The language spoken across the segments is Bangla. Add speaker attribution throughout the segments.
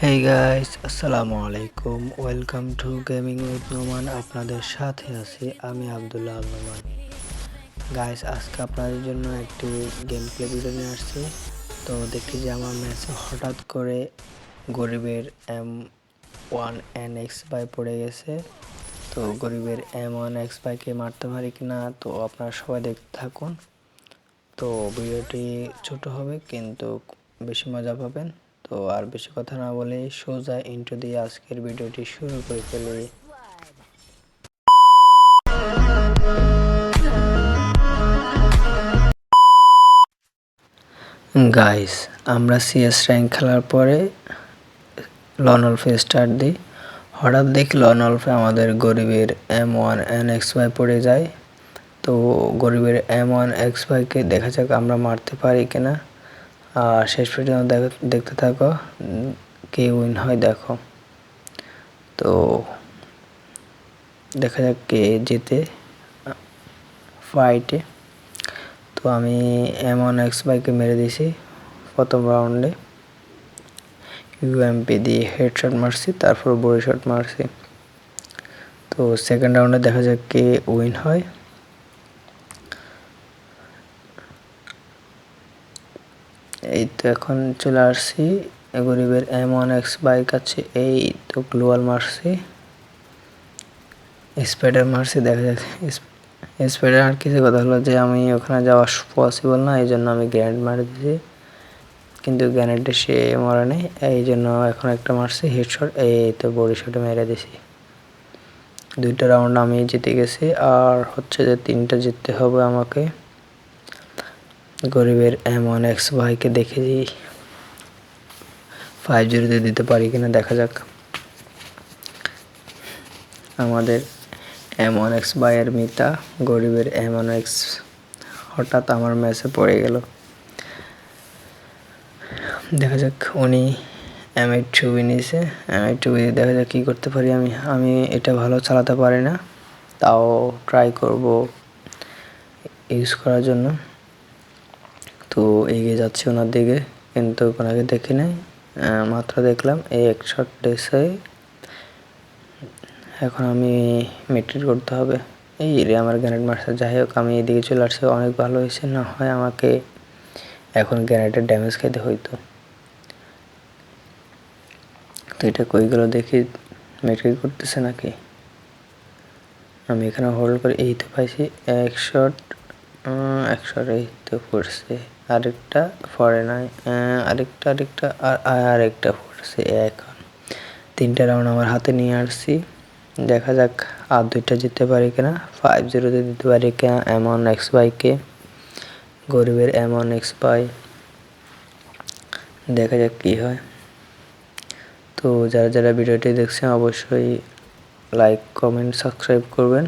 Speaker 1: হেই গাইস আসসালামু আলাইকুম welcome to gaming with Noman আপনাদের সাথে আছি আমি আবদুল্লাহ আল নোমান। গাইস আজকে আপনাদের জন্য একটি গেম প্লে ভিডিও নিয়ে আসছি। তো দেখি যে আমার ম্যাচে হঠাৎ করে গরিবের M one N X by পড়ে গেছে। তো গরিবের এম ওয়ান এক্স বাইকে মারতে পারি কিনা তো আপনারা সবাই দেখতে থাকুন। তো ভিডিওটি ছোট হবে, কিন্তু বেশি মজা পাবেন। তো আর বেশি কথা না বলে সোজা ইন্ট্রো দিয়ে আজকের ভিডিওটি শুরু করে ফেলি। গাইস আমরা সিএস র্যাঙ্ক খেলার পরে লনলফে স্টার্ট দিই। হঠাৎ দেখি লনলফে আমাদের গরিবের M one N X Y পড়ে যায়। তো গরিবের এম ওয়ান এক্স ওয়াইকে দেখা যাক আমরা মারতে পারি কিনা। আর শেষ পর্যন্ত দেখতে থাকো কে উইন হয় দেখো। তো দেখা যাক কে জিতে ফাইটে তো আমি এমন এক্স বাইকে মেরে দিয়েছি প্রথম রাউন্ডে ইউএমপি দিয়ে হেডশট মারছি, তারপর বড়ি শট মারছি। তো সেকেন্ড রাউন্ডে দেখা যাক কে উইন হয়। এই তো এখন চলে আসছি। গরিবের এম ওয়ান এক্স বাইক আছে, এই তো গ্লোয়াল মারছি। স্পেডার মারছি, দেখা যাচ্ছে স্পেডার আর কিছু কথা হলো যে, আমি ওখানে যাওয়া পসিবল না, এই জন্য আমি গ্র্যান্ড মারি দিয়েছি। কিন্তু গ্র্যানেডে সে মরে নেই, এই জন্য এখন একটা মারছি হেডশট এই তো বড়ি শটে মেরে দিছি দুইটা রাউন্ড আমি জিতে গেছি, আর হচ্ছে যে তিনটা জিততে হবে আমাকে। গরিবের এম ওয়ান এক্স ভাইকে দেখে দিই ফাইভ জিরোতে দিতে পারি কিনা দেখা যাক। আমাদের এম ওয়ান এক্স ভাইয়ের মিতা, গরিবের এম ওয়ান এক্স হঠাৎ আমার ম্যাচে পড়ে গেল। দেখা যাক উনি এম এইট ছবি নিয়েছে। এম এইট ছবি দেখা যাক কী করতে পারি আমি। আমি এটা ভালো চালাতে পারি না। তাও ট্রাই করব ইউজ করার জন্য। তো এগিয়ে যাচ্ছি ওনার দিকে, কিন্তু ওনাকে দেখি নাই। মাত্র দেখলাম, এই এক শট এখন আমি মেট্রিক করতে হবে। এই রে আমার গ্যানেট মারছে যাই হোক, আমি এদিকে চলে আসছি, অনেক ভালো হয়েছে, না হয় আমাকে এখন গ্যানেটের ড্যামেজ খেতে হইতো। তো এটা কই গেল দেখি মেট্রিক করতেছে নাকি? আমি এখানে হোল্ড করে, এই তো পাইছি, এক শট এক শট এই তো পড়ছে আরেকটা পড়ে নাই আরেকটা আরেকটা, আর, আরেকটা পড়ছে এখন তিনটা রাউন্ড আমার হাতে নিয়ে আসছি। দেখা যাক আর দুইটা জিততে পারি কিনা। ফাইভ জিরোতে দিতে পারি কিনা এমন এক্স বাইকে গরিবের এমন এক্স বাই দেখা যাক কী হয়। তো যারা যারা ভিডিওটি দেখছেন, অবশ্যই লাইক কমেন্ট সাবস্ক্রাইব করবেন।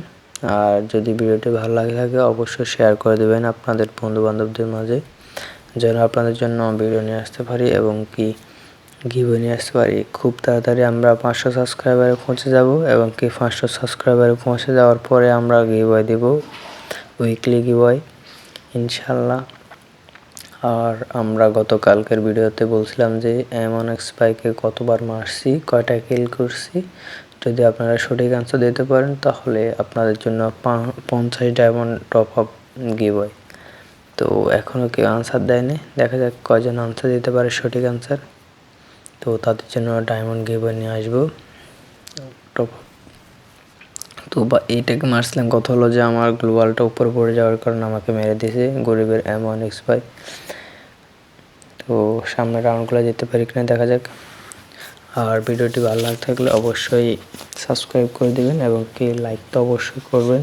Speaker 1: আর যদি ভিডিওটি ভালো লাগে থাকে, অবশ্যই শেয়ার করে দেবেন আপনাদের বন্ধু বান্ধবদের মাঝে। যেন আপনাদের জন্য ভিডিও নিয়ে আসতে পারি এবং কি গিভে নিয়ে আসতে পারি। খুব তাড়াতাড়ি আমরা পাঁচশো সাবস্ক্রাইবারে পৌঁছে যাব এবং কি পাঁচশো সাবস্ক্রাইবারে পৌঁছে যাওয়ার পরে আমরা গিভয় দেব উইকলি গিভয় ইনশাল্লাহ আর আমরা গতকালকের ভিডিওতে বলছিলাম যে এমন এক্স বাইকে কতবার মারছি, কয়টা কিল করছি। যদি আপনারা সঠিক আনসার দিতে পারেন, তাহলে আপনাদের জন্য পঞ্চাশ ডায়মন্ড টপ আপ গিভয় তো এখনও কেউ আনসার দেয়নি। দেখা যাক কয়জন আনসার দিতে পারে সঠিক আনসার তো তাদের জন্য ডায়মন্ড গিভওয়ে নিয়ে আসব। তো বা এইটাকে মারছিলাম, কথা হলো যে আমার গ্লোবালটা উপরে পড়ে যাওয়ার কারণে আমাকে মেরে দিয়েছে গরিবের এম ওয়ান এক্স ফাইভ তো সামনে রাউন্ডগুলো যেতে পারি কিনা দেখা যাক। আর ভিডিওটি ভালো লাগে থাকলে অবশ্যই সাবস্ক্রাইব করে দেবেন এবং কি লাইক তো অবশ্যই করবেন।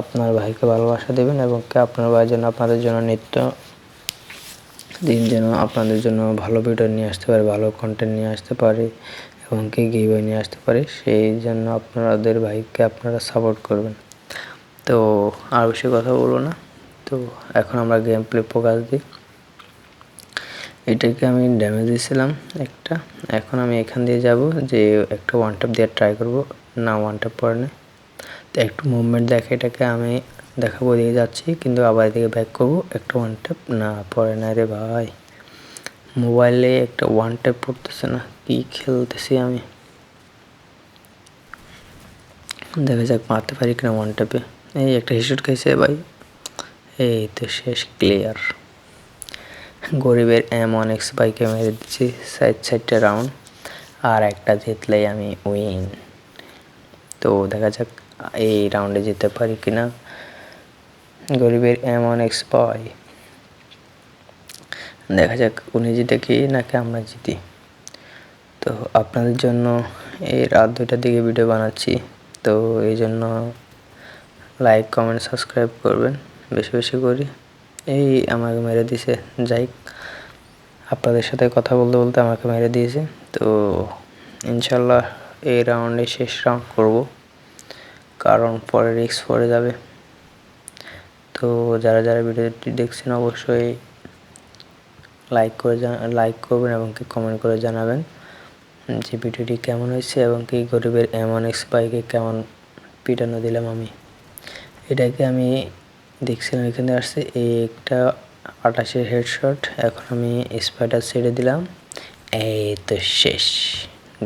Speaker 1: আপনার ভাইকে ভালোবাসা দেবেন এবং কি আপনার ভাই যেন আপনাদের জন্য নিত্য দিন যেন আপনাদের জন্য ভালো ভিডিও নিয়ে আসতে পারে, ভালো কন্টেন্ট নিয়ে আসতে পারে এবং কি গিভওয়ে নিয়ে আসতে পারে, সেই জন্য আপনাদের ভাইকে আপনারা সাপোর্ট করবেন। তো আর বেশি কথা বলব না। তো এখন আমরা গেম প্লে ফোকাস দিই। এটাকে আমি ড্যামেজ দিয়েছিলাম একটা। এখন আমি এখান দিয়ে যাব, যে একটা ওয়ান ট্যাপ দিয়ে ট্রাই করব। না ওয়ান ট্যাপ পরে না। একটু মুভমেন্ট দেখে এটাকে আমি দেখাবো, দিয়ে যাচ্ছি। কিন্তু আবার এদিকে ব্যাক করব। একটা ওয়ান ট্যাপ না, পরে না রে ভাই। মোবাইলে একটা ওয়ান ট্যাপ পড়তেছে না, কি খেলতেছি আমি? দেখা যাক, মারতে পারি কিনা ওয়ান ট্যাপে এই একটা হিসুট খাইছে ভাই। এই তো শেষ ক্লিয়ার গরিবের এম ওয়ান এক্স বাইকে মেরে দিচ্ছি সাইড সাইডটা রাউন্ড আর একটা জিতলেই আমি উইন তো দেখা যাক এই রাউন্ডে যেতে পারি কিনা? গরিবের এমন এক্স পাই দেখা যাক উনি জিতে কি নাকি আমরা জিতি। তো আপনাদের জন্য এই রাত দুইটার দিকে ভিডিও বানাচ্ছি। তো এই জন্য লাইক কমেন্ট সাবস্ক্রাইব করবেন বেশি বেশি করি। এই আমাকে মেরে দিছে যাই আপনাদের সাথে কথা বলতে বলতে আমাকে মেরে দিয়েছে। তো ইনশাল্লাহ এই রাউন্ডে শেষ রাউন্ড করব। কারণ পরে রিক্স পড়ে যাবে। তো যারা যারা ভিডিওটি দেখছেন অবশ্যই লাইক করে লাইক করবেন এবং কি কমেন্ট করে জানাবেন যে ভিডিওটি কেমন হয়েছে এবং কি গরিবের এমন এক্স বাইকে কেমন পিটানো দিলাম আমি। এটাকে আমি দেখছিলাম এখানে আসছে, এই একটা আটাশের হেডশট এখন আমি স্পাইডার ছেড়ে দিলাম। এই তো শেষ।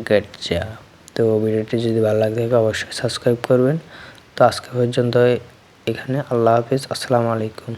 Speaker 1: গুড জব তো ভিডিওটি যদি ভালো লাগে থাকে অবশ্যই সাবস্ক্রাইব করবেন। তো আজকে পর্যন্ত এখানে। আল্লাহ হাফিজ। আসসালামু আলাইকুম।